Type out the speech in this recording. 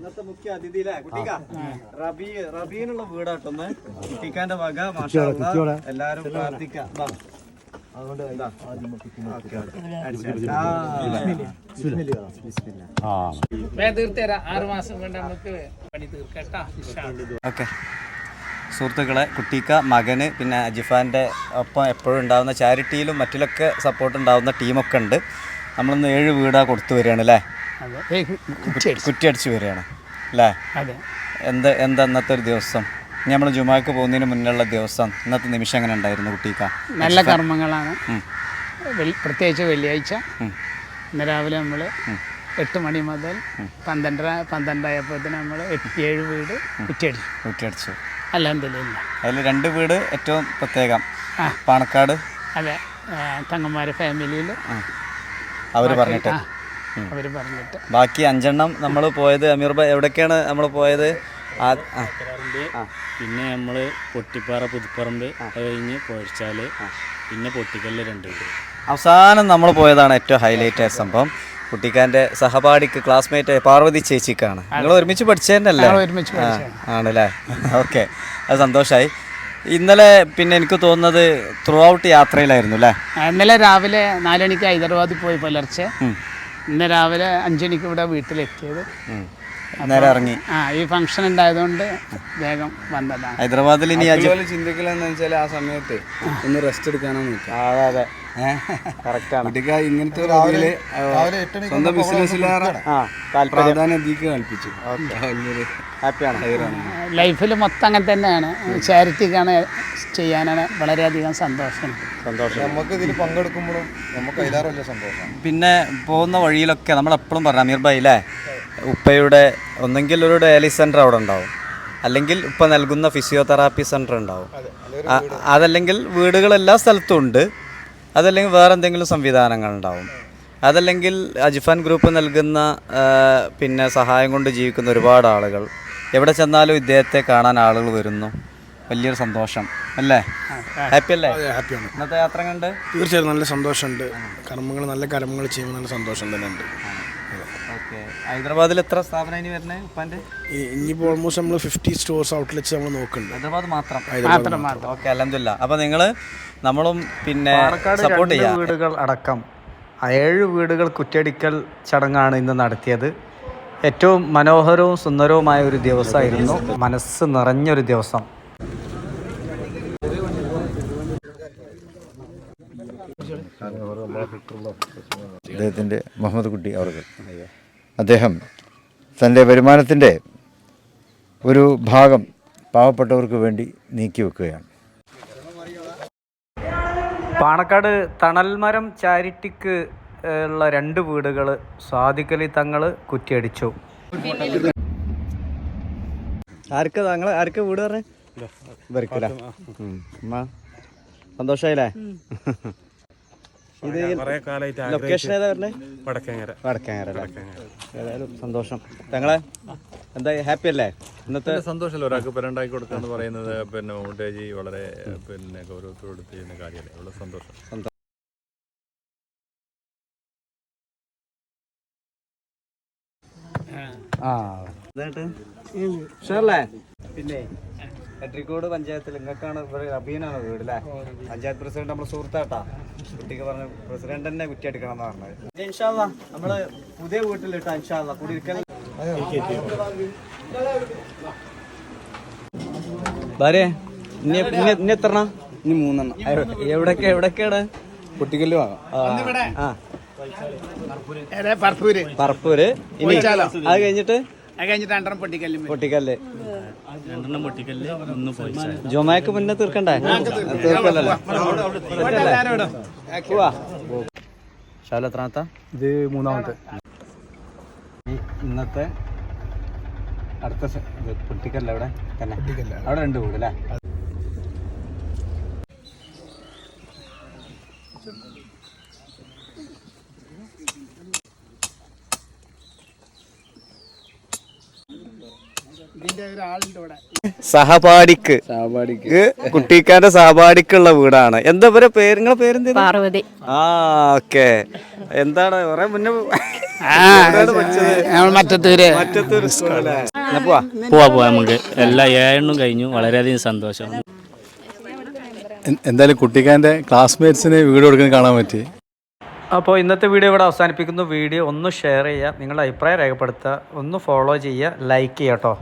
ഇന്നത്തെ മുഖ്യ അതിഥിയിലെ കുട്ടിക്ക. റബി റബീനുള്ള വീടാട്ടൊന്ന്. കുട്ടിക്കാന്റെ വക മാഷാ അല്ലാ. എല്ലാരും പ്രാർത്ഥിക്കാം. വാ. അതുകൊണ്ട് തീർത്തരാം. ആറ് മാസം കൊണ്ട് നമുക്ക് പണി തീർക്കട്ടാ. ഓക്കെ. സുഹൃത്തുക്കളെ കുട്ടിക്ക മകന് പിന്നെ അജിഫാന്റെ ഒപ്പം എപ്പോഴും ഉണ്ടാകുന്ന ചാരിറ്റിയിലും മറ്റിലൊക്കെ സപ്പോർട്ട് ഉണ്ടാകുന്ന ടീമൊക്കെ ഉണ്ട്. നമ്മളിന്ന് ഏഴ് വീടാ കൊടുത്തു വരികയാണ് അല്ലേ? അതെ. കുറ്റി അടിച്ച്. വരികയാണ്. അല്ലേ അതെ. എന്ത് എന്താ ഇന്നത്തെ ഒരു ദിവസം? നമ്മൾ ജുമാക്ക് പോകുന്നതിന് മുന്നുള്ള ദിവസം ഇന്നത്തെ നിമിഷം എങ്ങനെ ഉണ്ടായിരുന്നു കുട്ടിക്ക? നല്ല കർമ്മങ്ങളാണ്. പ്രത്യേകിച്ച് വെള്ളിയാഴ്ച. ഇന്ന് രാവിലെ നമ്മൾ എട്ട് മണി മുതൽ പന്ത്രണ്ടര പന്ത്രണ്ടായപ്പോഴത്തേന് നമ്മൾ ഏഴ് വീട് കുറ്റിയടിച്ചു. കുറ്റിയടിച്ചു. അല്ല എന്തെങ്കിലും അതിൽ രണ്ട് വീട് ഏറ്റവും പ്രത്യേകം. പാണക്കാട്. അതെ. തങ്ങന്മാരെ ഫാമിലിയിൽ അവർ പറഞ്ഞിട്ട്. അവർ പറഞ്ഞിട്ട്. ബാക്കി അഞ്ചെണ്ണം നമ്മൾ പോയത് അമീർ ഭായ് എവിടേക്കാണ് നമ്മൾ പോയത്? പിന്നെ നമ്മൾ പൊട്ടിപ്പാറ പുതുപ്പറമ്പ് കഴിഞ്ഞ് പൊഴിച്ചാൽ പിന്നെ പൊട്ടിക്കല്ല് രണ്ട് അവസാനം നമ്മൾ പോയതാണ് ഏറ്റവും ഹൈലൈറ്റ് ആയ സംഭവം. കുട്ടിക്കാന്റെ സഹപാഠിക്ക് ക്ലാസ്മേറ്റ് പാർവതി ചേച്ചിക്കാണ്. നിങ്ങൾ ഒരുമിച്ച് പഠിച്ചതന്നെയല്ലേ? പഠിച്ചതാണ്. ആണല്ലേ? ഓക്കെ. അത് സന്തോഷമായി ഇന്നലെ പിന്നെ എനിക്ക് തോന്നുന്നത് ത്രൂ ഔട്ട് യാത്രയിലായിരുന്നു അല്ലേ? ഇന്നലെ രാവിലെ നാലണിക്ക് ഹൈദരാബാദിൽ പോയി പുലർച്ചെ. ഇന്ന് രാവിലെ അഞ്ചണിക്ക് ഇവിടെ വീട്ടിലെത്തിയത്. നേരെ ഇറങ്ങി. ആ ഈ ഫംഗ്ഷൻ ഉണ്ടായതുകൊണ്ട് വേഗം വന്നതാണ്. ഹൈദരാബാദിൽ ഇനി അതുപോലെ ചിന്തിക്കലെന്ന് വെച്ചാൽ ആ സമയത്ത് ഒന്ന് റെസ്റ്റ് എടുക്കാനാണ് അതെ അതെ. കുട്ടിക്ക് ഇങ്ങനത്തെ ഒരു ഇതിൽ സ്വന്തം ബിസിനസ്സിലേറെ ആ താല്പര്യം. പ്രാധാന്യം അതിക്ക് കൽപ്പിച്ചു. വലിയൊരു ഹാപ്പിയാണ് ലൈഫിൽ മൊത്തം അങ്ങനെ തന്നെയാണ്. ചാരിറ്റിക്കാണ് ചെയ്യാനാണ് വളരെയധികം സന്തോഷം. സന്തോഷം. നമുക്ക് ഇതിൽ പങ്കെടുക്കുമ്പോഴും നമുക്ക് അതിലേറെ വലിയ സന്തോഷമാണ് പിന്നെ പോകുന്ന വഴിയിലൊക്കെ നമ്മൾ എപ്പോഴും പറഞ്ഞു അമീർ ഭായി അല്ലേ ഉപ്പയുടെ ഒന്നെങ്കിൽ ഒരു ഡയാലിസ് സെന്റർ അവിടെ ഉണ്ടാവും. അല്ലെങ്കിൽ ഉപ്പ നൽകുന്ന ഫിസിയോതെറാപ്പി സെന്റർ ഉണ്ടാവും. അതല്ലെങ്കിൽ വീടുകൾ എല്ലാ സ്ഥലത്തും ഉണ്ട്. അതല്ലെങ്കിൽ വേറെ എന്തെങ്കിലും സംവിധാനങ്ങൾ ഉണ്ടാവും. അതല്ലെങ്കിൽ അജിഫാൻ ഗ്രൂപ്പ് നൽകുന്ന പിന്നെ സഹായം കൊണ്ട് ജീവിക്കുന്ന ഒരുപാട് ആളുകൾ. എവിടെ ചെന്നാലും ഇദ്ദേഹത്തെ കാണാൻ ആളുകൾ വരുന്നു. വലിയൊരു സന്തോഷം. അല്ലേ? ഹാപ്പി അല്ലേ? ഹാപ്പിയാണ് ഇന്നത്തെ യാത്ര കണ്ട് തീർച്ചയായും നല്ല സന്തോഷമുണ്ട്. കർമ്മങ്ങൾ നല്ല കർമ്മങ്ങൾ ചെയ്യുമ്പോൾ നല്ല സന്തോഷം തന്നെ ഉണ്ട് ഹൈദരാബാദിൽ എത്ര സ്ഥാപനം ഇനി വരുന്നത് ഉപ്പാന്റെ? ഈ ഇനിയിപ്പോൾ ഓൾമോസ്റ്റ് നമ്മൾ ഫിഫ്റ്റി സ്റ്റോർസ് ഔട്ട്ലെറ്റ്സ് നമ്മൾ നോക്കുന്നുണ്ട്. ഹൈദരാബാദ് മാത്രം? മാത്രം മാത്രം. ഓക്കെ അലഹമില്ല അപ്പോൾ നിങ്ങൾ നമ്മളും പിന്നെ സപ്പോർട്ട് ചെയ്യാം. വീടുകൾ അടക്കം ഏഴ് വീടുകൾ കുറ്റടിക്കൽ ചടങ്ങാണ് ഇന്ന് നടത്തിയത്. ഏറ്റവും മനോഹരവും സുന്ദരവുമായ ഒരു ദിവസമായിരുന്നു. മനസ്സ് നിറഞ്ഞൊരു ദിവസം. അദ്ദേഹത്തിന്റെ മുഹമ്മദ് കുട്ടി അവർക്ക്. അദ്ദേഹം തന്റെ വരുമാനത്തിന്റെ ഒരു ഭാഗം പാവപ്പെട്ടവർക്ക് വേണ്ടി നീക്കി വെക്കുകയാണ്. പാണക്കാട് തണൽമരം ചാരിറ്റിക്ക് ഉള്ള രണ്ട് വീടുകൾ സാദിക്കലി തങ്ങൾ കുറ്റിയടിച്ചു. ആർക്ക് തങ്ങൾ ആർക്ക് വീട് പറഞ്ഞേ? സന്തോഷായില്ലേ? ഇത് ലൊക്കേഷൻ ഏതാ പറഞ്ഞേ വടക്കങ്ങര. വടക്കങ്ങര ഏതായാലും സന്തോഷം. തങ്ങളെ എന്താ ഹാപ്പി അല്ലേ? ഇന്നത്തെ സന്തോഷമല്ല? ഒരാൾക്ക് പെരണ്ടാക്കി കൊടുക്കുക എന്ന് പറയുന്നത് പിന്നെ മമ്മൂട്ടേജി വളരെ പിന്നെ ഗൗരവത്തോട് ചെയ്യുന്ന കാര്യമല്ലേ? വളരെ സന്തോഷം. ആ. ഷുവറല്ലേ പിന്നെ എട്രിക്കോട് പഞ്ചായത്തിൽ നിങ്ങൾക്കാണ് ഇവിടെ അഭിയനാണ് വീട് അല്ലേ പഞ്ചായത്ത് പ്രസിഡന്റ് നമ്മുടെ സുഹൃത്താട്ടാ. കുട്ടിക്ക് പറഞ്ഞ പ്രസിഡന്റ് തന്നെ കുറ്റി എടുക്കണം എന്ന് പറഞ്ഞത് ഇൻഷാല്ല നമ്മൾ പുതിയ വീട്ടിലിട്ടാ ഇൻഷാല്ല കുടിയിരിക്കൽ ഭാര്യ ഇനി എത്ര ഇനി മൂന്നെണ്ണം. എവിടൊക്കെ എവിടൊക്കെയാണ്? കുട്ടിക്കല്ല് വാങ്ങാം ആ. പറപ്പൂര്? പറപ്പൂര്. ഇനി അത് കഴിഞ്ഞിട്ട്? അത് കഴിഞ്ഞിട്ട് പൊട്ടിക്കല്ലും. പൊട്ടിക്കല്ല്. രണ്ടെണ്ണം പൊട്ടിക്കല്ല് ഒന്ന് പോയി. ജൊമാക്ക് മുന്നേ തീർക്കണ്ടേ? തീർക്കല്ലോ ഷാല എത്രാമത്തെ? ഇത് മൂന്നാമത്തെ. ഇന്നത്തെ അടുത്ത പൊട്ടിക്കല്ല അവിടെ? തന്നെ. അവിടെ രണ്ട് വീട് അല്ലേ? സഹപാഠിക്ക്. സഹപാഠിക്ക്. കുട്ടിക്കാന്റെ സഹപാഠിക്കുള്ള വീടാണ്. എന്താ പറയാ പേര്? നിങ്ങളെ പേരെന്താ? പാർവതി. ആ ഓക്കെ. എന്താണ്? കുറെ മുന്നേ മറ്റത്തൂര്. മറ്റത്തൂര് പോവാ. പോവാ നമുക്ക്. എല്ലാ ഏഴെണ്ണും കഴിഞ്ഞു. വളരെയധികം സന്തോഷം. എന്തായാലും കുട്ടിക്കാന്റെ ക്ലാസ്മേറ്റ്സിന് വീട് കൊടുക്കുന്നത് കാണാൻ പറ്റി. അപ്പോൾ ഇന്നത്തെ വീഡിയോ ഇവിടെ അവസാനിപ്പിക്കുന്നു. വീഡിയോ ഒന്ന് ഷെയർ ചെയ്യുക. നിങ്ങളുടെ അഭിപ്രായം രേഖപ്പെടുത്തുക. ഒന്ന് ഫോളോ ചെയ്യുക. ലൈക്ക് ചെയ്യാം കേട്ടോ.